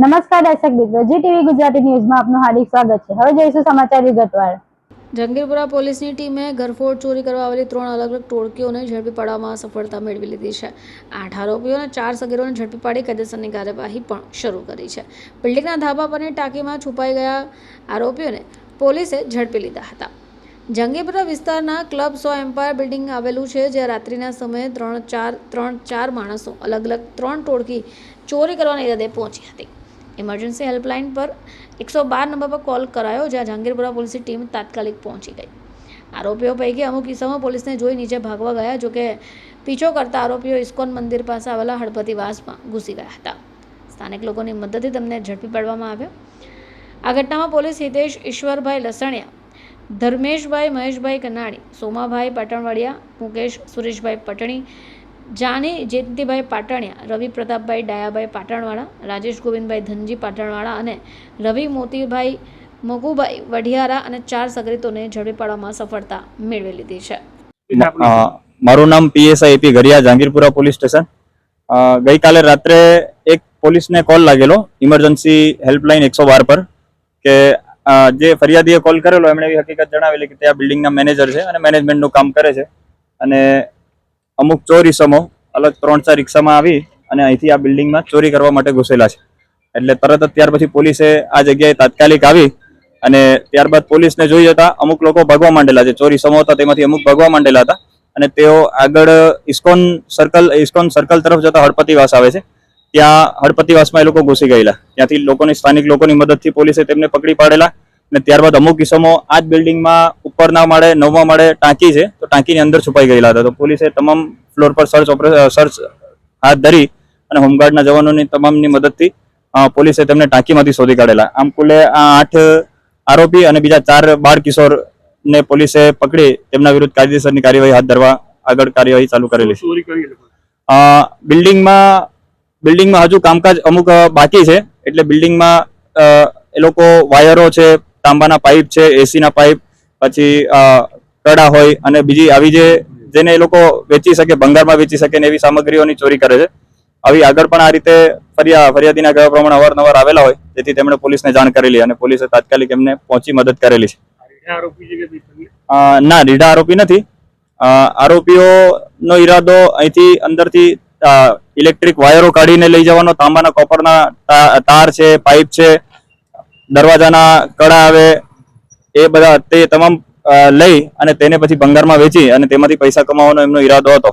નમસ્કાર દર્શક મિત્રો, જી ટીવી ગુજરાતી ન્યૂઝમાં આપનું હાર્દિક સ્વાગત છે. હવે જોઈશું સમાચાર વિગતવાર. જંગીરપુરા પોલીસની ટીમે ઘરફોડ ચોરી કરવા આવેલી ત્રણ અલગ અલગ ટોળકીઓને ઝડપી પાડવામાં સફળતા મેળવી લીધી છે. આઠ આરોપીઓ અને ચાર સગીરોને ઝડપી પાડી કાયદેસરની કાર્યવાહી પણ શરૂ કરી છે. બિલ્ડિંગના ધાબા પરની ટાંકીમાં છુપાઈ ગયા આરોપીઓને પોલીસે ઝડપી લીધા હતા. જંગીપુરા વિસ્તારના ક્લબ સો એમ્પાયર બિલ્ડિંગ આવેલું છે, જ્યાં રાત્રિના સમયે ત્રણ ચાર ત્રણ ચાર માણસો અલગ અલગ ત્રણ ટોળકી ચોરી કરવાના ઈરાદે પહોંચી હતી. ઇમરજન્સી હેલ્પલાઇન પર એકસો બાર નંબર પર કોલ કરાયો, જ્યાં જહાંગીરપુરા પોલીસની ટીમ તાત્કાલિક પહોંચી ગઈ. આરોપીઓ પૈકી અમુક કિસ્સામાં પોલીસને જોઈ નીચે ભાગવા ગયા જોકે પીછો કરતા આરોપીઓ ઇસ્કોન મંદિર પાસે આવેલા હળપતિવાસમાં ઘૂસી ગયા હતા. સ્થાનિક લોકોની મદદથી તેમને ઝડપી પાડવામાં આવ્યા. આ ઘટનામાં પોલીસ હિતેશ ઈશ્વરભાઈ લસણિયા, ધર્મેશભાઈ મહેશભાઈ કનાણી, સોમાભાઈ પાટણવાડિયા, મુકેશ સુરેશભાઈ પટણી જાની જયંતિભાઈ પાટણિયા, રવિ પ્રતાપભાઈ ડાયાભાઈ પાટણવાળા, રાજેશ ગોવિંદભાઈ ધનજી પાટણવાળા અને રવિ મોતીભાઈ મગુભાઈ વઢિયારા અને ચાર સગરીતોને ઝડપી પાડવામાં સફળતા મેળવી લીધી છે. મારું નામ PSI AP Gariya, Jahangirpura police station. ગઈકાલે રાત્રે એક પોલીસને કોલ લાગેલો, ઇમરજન્સી હેલ્પલાઇન એકસો બાર પર, કે જે ફરિયાદીએ કોલ કરેલો, એમણે એવી હકીકત જણાવેલી કે ત્યાં બિલ્ડિંગના મેનેજર છે અને મેનેજમેન્ટનું કામ કરે છે. અને અમુક ચોરી સમો, અલગ ત્રણ ચાર રિક્ષામાં આવી અને અહીંથી આ બિલ્ડિંગમાં ચોરી કરવા માટે ઘૂસેલા છે. એટલે તરત જ ત્યાર પછી પોલીસે આ જગ્યાએ તાત્કાલિક આવી અને ત્યારબાદ પોલીસને જોઈ જતા અમુક લોકો ભાગવા માંડેલા છે. ચોરી સમો હતા તેમાંથી અમુક ભાગવા માંડેલા હતા અને તેઓ આગળ ઇસ્કોન સર્કલ ઇસ્કોન સર્કલ તરફ જતા હળપતિવાસ આવે છે. ત્યાં હળપતિવાસમાં એ લોકો ઘૂસી ગયેલા. ત્યાંથી લોકોની સ્થાનિક લોકોની મદદથી પોલીસે તેમને પકડી પાડેલા અને ત્યારબાદ અમુક કિસ્સામાં આ જ બિલ્ડિંગમાં ઉપરના માળે નવમા માળે ટાંકી છે તો ટાંકીની અંદર છુપાઈ ગયેલા હતા. તો પોલીસે તમામ ફ્લોર પર સર્ચ સર્ચ હાથ ધરી અને હોમગાર્ડના જવાનોની તમામની મદદથી પોલીસે તેમને ટાંકીમાંથી શોધી કાઢેલા. આમ કુલે આ આઠ આરોપી અને બીજા ચાર બાળ કિશોર ને પોલીસે પકડી તેમના વિરુદ્ધ કાયદેસરની કાર્યવાહી હાથ ધરવા આગળ કાર્યવાહી ચાલુ કરેલી છે. બિલ્ડિંગમાં બિલ્ડિંગમાં હજુ કામકાજ અમુક બાકી છે. એટલે બિલ્ડિંગમાં એ લોકો વાયરો છે તાંબાના પાઇપ છે એસીના પાઇપ પછી કડા હોય અને બીજી આવી જે જેને એ લોકો વેચી શકે ભંગારમાં વેચી શકે ને એવી સામગ્રીઓની ચોરી કરે છે. આવી આગળ પણ આ રીતે ફરિયા ફરિયાદીના કહેવા પ્રમાણે અવારનવાર આવેલા હોય તેથી તેમણે પોલીસને જાણ કરેલી અને પોલીસે તાત્કાલિક એમને પહોંચી મદદ કરેલી છે. ના રીઢા આરોપી નથી. આરોપીઓનો ઈરાદો અહીંથી અંદરથી ઇલેક્ટ્રિક વાયરો કાઢીને લઈ જવાનો તાંબાના કોપરના તાર છે પાઇપ છે દરવાજાના કડા આવે એ બધા તે તમામ લઈ અને તેને પછી ભંગારમાં વેચી અને તેમાંથી પૈસા કમાવાનો એમનો ઈરાદો હતો.